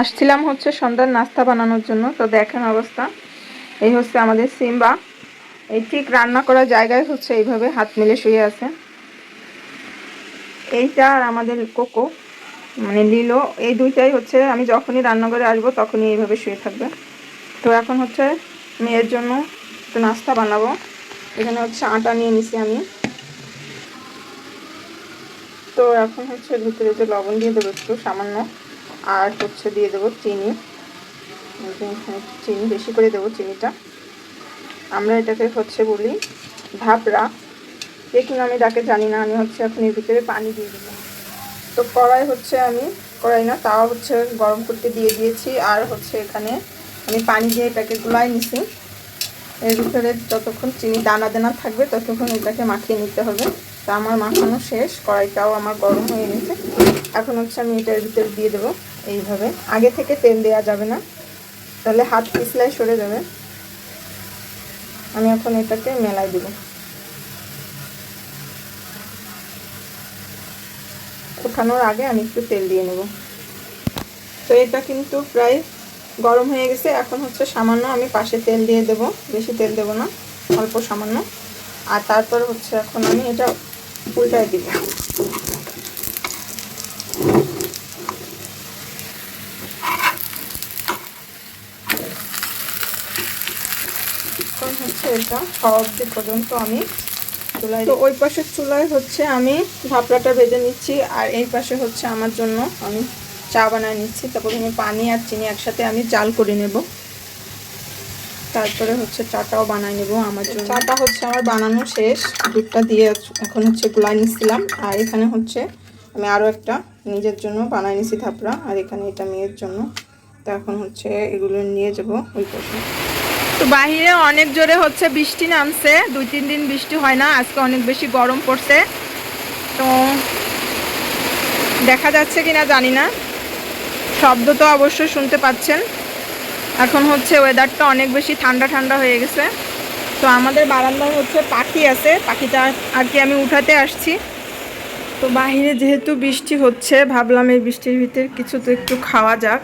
আসছিলাম হচ্ছে সন্ধ্যার নাস্তা বানানোর জন্য, তো দেখেন অবস্থা। এই হচ্ছে আমাদের সিম্বা। এই ঠিক রান্না করার জায়গায় হচ্ছে এইভাবে হাত মিলে শুয়ে আছে। এইটা আর আমাদের কোকো মানে লিলো, এই দুইটাই হচ্ছে আমি যখনই রান্নাঘরে আসব তখনই এইভাবে শুয়ে থাকবে। তো এখন হচ্ছে মেয়ের জন্য একটু নাস্তা বানাবো। এখানে হচ্ছে আটা নিয়ে নিছি আমি। তো এখন হচ্ছে ভিতরে যে লবণ দিয়ে দেবো একটু সামান্য। আর হচ্ছে দিয়ে দেবো চিনি। যে চিনি, বেশি করে দেবো চিনিটা। আমরা এটাকে হচ্ছে বলি ধাপড়া কে কি নামে ডাকে জানি না, আমি হচ্ছে এখন এর ভিতরে পানি দিয়ে দেবো তো কড়াই হচ্ছে আমি, কড়াই না, তাও হচ্ছে গরম করতে দিয়ে দিয়েছি। আর হচ্ছে এখানে আমি পানি দিয়ে এটাকে গুলাই নিছি। এর ভিতরে যতক্ষণ চিনি, দানা দানা থাকবে, ততক্ষণ এটাকে মাখিয়ে নিতে হবে। তা আমার মাখানো শেষ, কড়াইটাও আমার গরম হয়ে গেছে। এখন হচ্ছে আমি এটার ভিতরে দিয়ে দেবো। এইভাবে। আগে থেকে তেল দেওয়া যাবে না। তাহলে হাত পিছলাই সরে যাবে। আমি এখন এটাকে মেলাই দেবো। ওঠানোর আগে আমি একটু তেল দিয়ে নেব। তো এটা কিন্তু প্রায় গরম হয়ে গেছে। এখন হচ্ছে সামান্য আমি পাশে তেল দিয়ে দেব। বেশি তেল দেব না, অল্প সামান্য। আর তারপর হচ্ছে এখন আমি এটা উল্টায় দিব। এখন হচ্ছে এটা খাওয়া অবধি পর্যন্ত আমি চুলায় তো ওই পাশের চুলায় হচ্ছে আমি ভাপড়াটা ভেজে নিচ্ছি আর এই পাশে হচ্ছে আমার জন্য আমি চা বানায় নিচ্ছি। তারপর আমি পানি আর চিনি একসাথে আমি জাল করে নেব। তারপরে হচ্ছে চাটাও বানাই নেব আমার জন্য। চাটা হচ্ছে আমার বানানো শেষ। দুধটা দিয়ে এখন হচ্ছে গুলাই নিচ্ছিলাম। আর এখানে হচ্ছে আমি আরও একটা নিজের জন্য বানাই নিছি থাপড়া আর এখানে এটা মেয়ের জন্য। তো এখন হচ্ছে এগুলো নিয়ে যাব ওই পাশে। তো বাহিরে অনেক জোরে হচ্ছে বৃষ্টি নামছে। দুই, তিন দিন বৃষ্টি হয় না, আজকে অনেক বেশি গরম পড়ছে। তো দেখা যাচ্ছে কিনা জানি না। শব্দ তো অবশ্যই শুনতে পাচ্ছেন। এখন হচ্ছে ওয়েদারটা অনেক বেশি ঠান্ডা ঠান্ডা হয়ে গেছে। তো আমাদের বারান্দায় হচ্ছে পাখি আছে। পাখিটা আর কি আমি উঠাতে আসছি। তো বাহিরে যেহেতু বৃষ্টি হচ্ছে, ভাবলাম এই বৃষ্টির ভিতরে কিছু তো একটু খাওয়া যাক।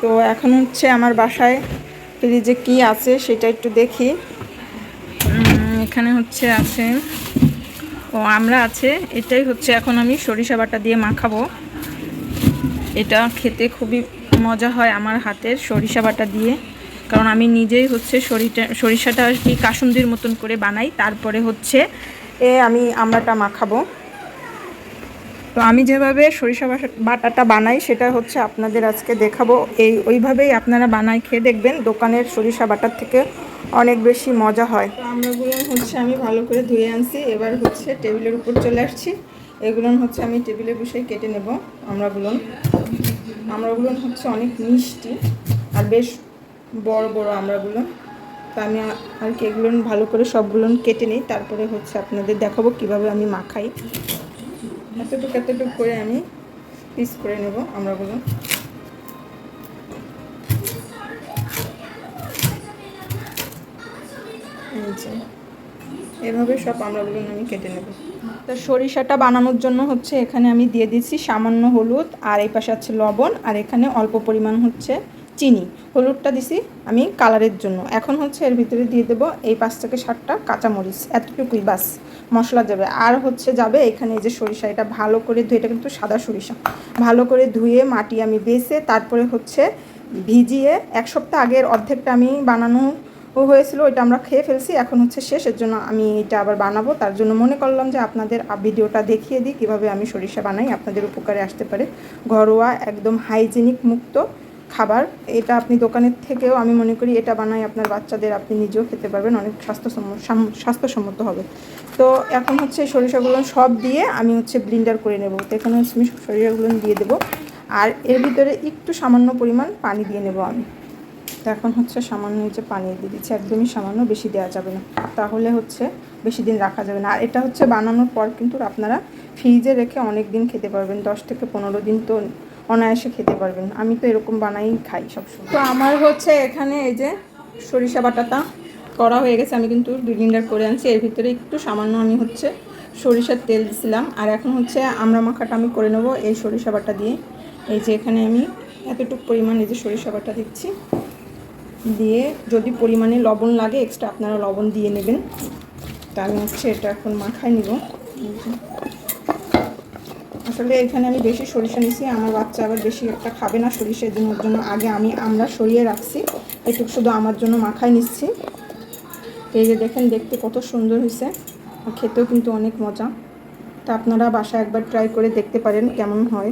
তো এখন হচ্ছে আমার বাসায় ফ্রিজে কি আছে সেটা একটু দেখি। এখানে হচ্ছে আছে। ও আমরা আছে এটাই হচ্ছে এখন আমি সরিষা বাটা দিয়ে মাখাবো। এটা খেতে খুবই মজা হয় আমার হাতের সরিষা বাটা দিয়ে। কারণ আমি নিজেই হচ্ছে সরিষা সরিষাটা আর কি কাসুন্দির মতন করে বানাই তারপরে হচ্ছে এ আমি আমরাটা মাখাবো। তো আমি যেভাবে সরিষা বাটাটা বানাই, সেটা হচ্ছে আপনাদের আজকে দেখাবো। এই ওইভাবেই আপনারা বানাই খেয়ে দেখবেন, দোকানের সরিষা বাটার থেকে অনেক বেশি মজা হয়। তো আমরাগুলো হচ্ছে আমি ভালো করে ধুয়ে আনছি। এবার হচ্ছে টেবিলের উপর চলে আসছি। এগুলো হচ্ছে আমি টেবিলে বসে কেটে নেব আমরাগুলো। আমরাগুলো হচ্ছে অনেক মিষ্টি আর বেশ বড় বড় আমরাগুলো। তো আমি আর কি এগুলো ভালো করে সবগুলো কেটে নিই। তারপরে হচ্ছে আপনাদের দেখাবো কীভাবে আমি মাখাই। এতটুকু এতটুকু করে আমি পিস করে নেব যে, এভাবে সব আমড়াগুলো আমি কেটে নেব। তো সরিষাটা বানানোর জন্য হচ্ছে এখানে আমি দিয়ে দিচ্ছি সামান্য হলুদ, আর এই পাশে আছে লবণ, আর এখানে অল্প পরিমাণ হচ্ছে চিনি। হলুদটা দিছি আমি কালারের জন্য। এখন হচ্ছে এর ভিতরে দিয়ে দেবো এই পাঁচ থেকে সাতটা কাঁচামরিচ, এতটুকুই বাস। মশলা যাবে। আর হচ্ছে যাবে এখানে যে সরিষা, এটা ভালো করে ধুয়ে, এটা কিন্তু সাদা সরিষা। ভালো করে ধুয়ে মাটি আমি বেছে, তারপরে হচ্ছে ভিজিয়ে, এক সপ্তাহ আগের অর্ধেকটা আমি বানানো হয়েছিল, ওইটা আমরা খেয়ে ফেলছি। এখন হচ্ছে শেষের জন্য আমি এটা আবার বানাবো। তার জন্য মনে করলাম যে আপনাদের ভিডিওটা দেখিয়ে দিই, কীভাবে আমি সরিষা বানাই, আপনাদের উপকারে আসতে পারে। ঘরোয়া, একদম হাইজেনিক মুক্ত খাবার, এটা আপনি দোকানের থেকেও আমি মনে করি এটা বানাই আপনার বাচ্চাদের আপনি নিজেও খেতে পারবেন, অনেক স্বাস্থ্যসম্মত সাম- স্বাস্থ্যসম্মত হবে। তো এখন হচ্ছে সরিষাগুলো সব দিয়ে আমি হচ্ছে ব্লিন্ডার করে নেব। তো এখানে হচ্ছে আমি সরিষাগুলো দিয়ে দেবো। আর এর ভিতরে একটু সামান্য পরিমাণ পানি দিয়ে নেব আমি। তো এখন হচ্ছে সামান্য নিচে পানি দিয়ে দিচ্ছি, একদমই সামান্য বেশি দেওয়া যাবে না। তাহলে হচ্ছে বেশি দিন রাখা যাবে না। আর এটা হচ্ছে বানানোর পর কিন্তু আপনারা ফ্রিজে রেখে অনেক দিন খেতে পারবেন। দশ থেকে পনেরো দিন তো অনায়াসে খেতে পারবেন। আমি তো এরকম বানাই, খাই সবসময়। তো আমার হচ্ছে এখানে এই যে সরিষা বাটাটা করা হয়ে গেছে। আমি কিন্তু দুই লিন্ডার করে আনছি। এর ভিতরে একটু সামান্য আমি হচ্ছে সরিষার তেল দিছিলাম। আর এখন হচ্ছে আমরা মাখাটা আমি করে নেব এই সরিষা বাটা দিয়ে। এই যে এখানে আমি এতটুকু পরিমাণ এই যে সরিষা বাটা দিচ্ছি। দিয়ে যদি পরিমাণে লবণ লাগে এক্সট্রা আপনারা লবণ দিয়ে নেবেন। তা আমি হচ্ছে এটা এখন মাখায় নিব। আসলে এখানে আমি বেশি সরিষা নিছি আমার বাচ্চা আবার বেশি একটা খাবে না সরিষার জন্য জন্য আগে আমি আমরা সরিয়ে রাখছি। একটু শুধু আমার জন্য মাখায় নিচ্ছি। এই যে দেখেন, দেখতে কত সুন্দর হয়েছে। খেতেও কিন্তু অনেক মজা। তা আপনারা বাসায় একবার ট্রাই করে দেখতে পারেন কেমন হয়।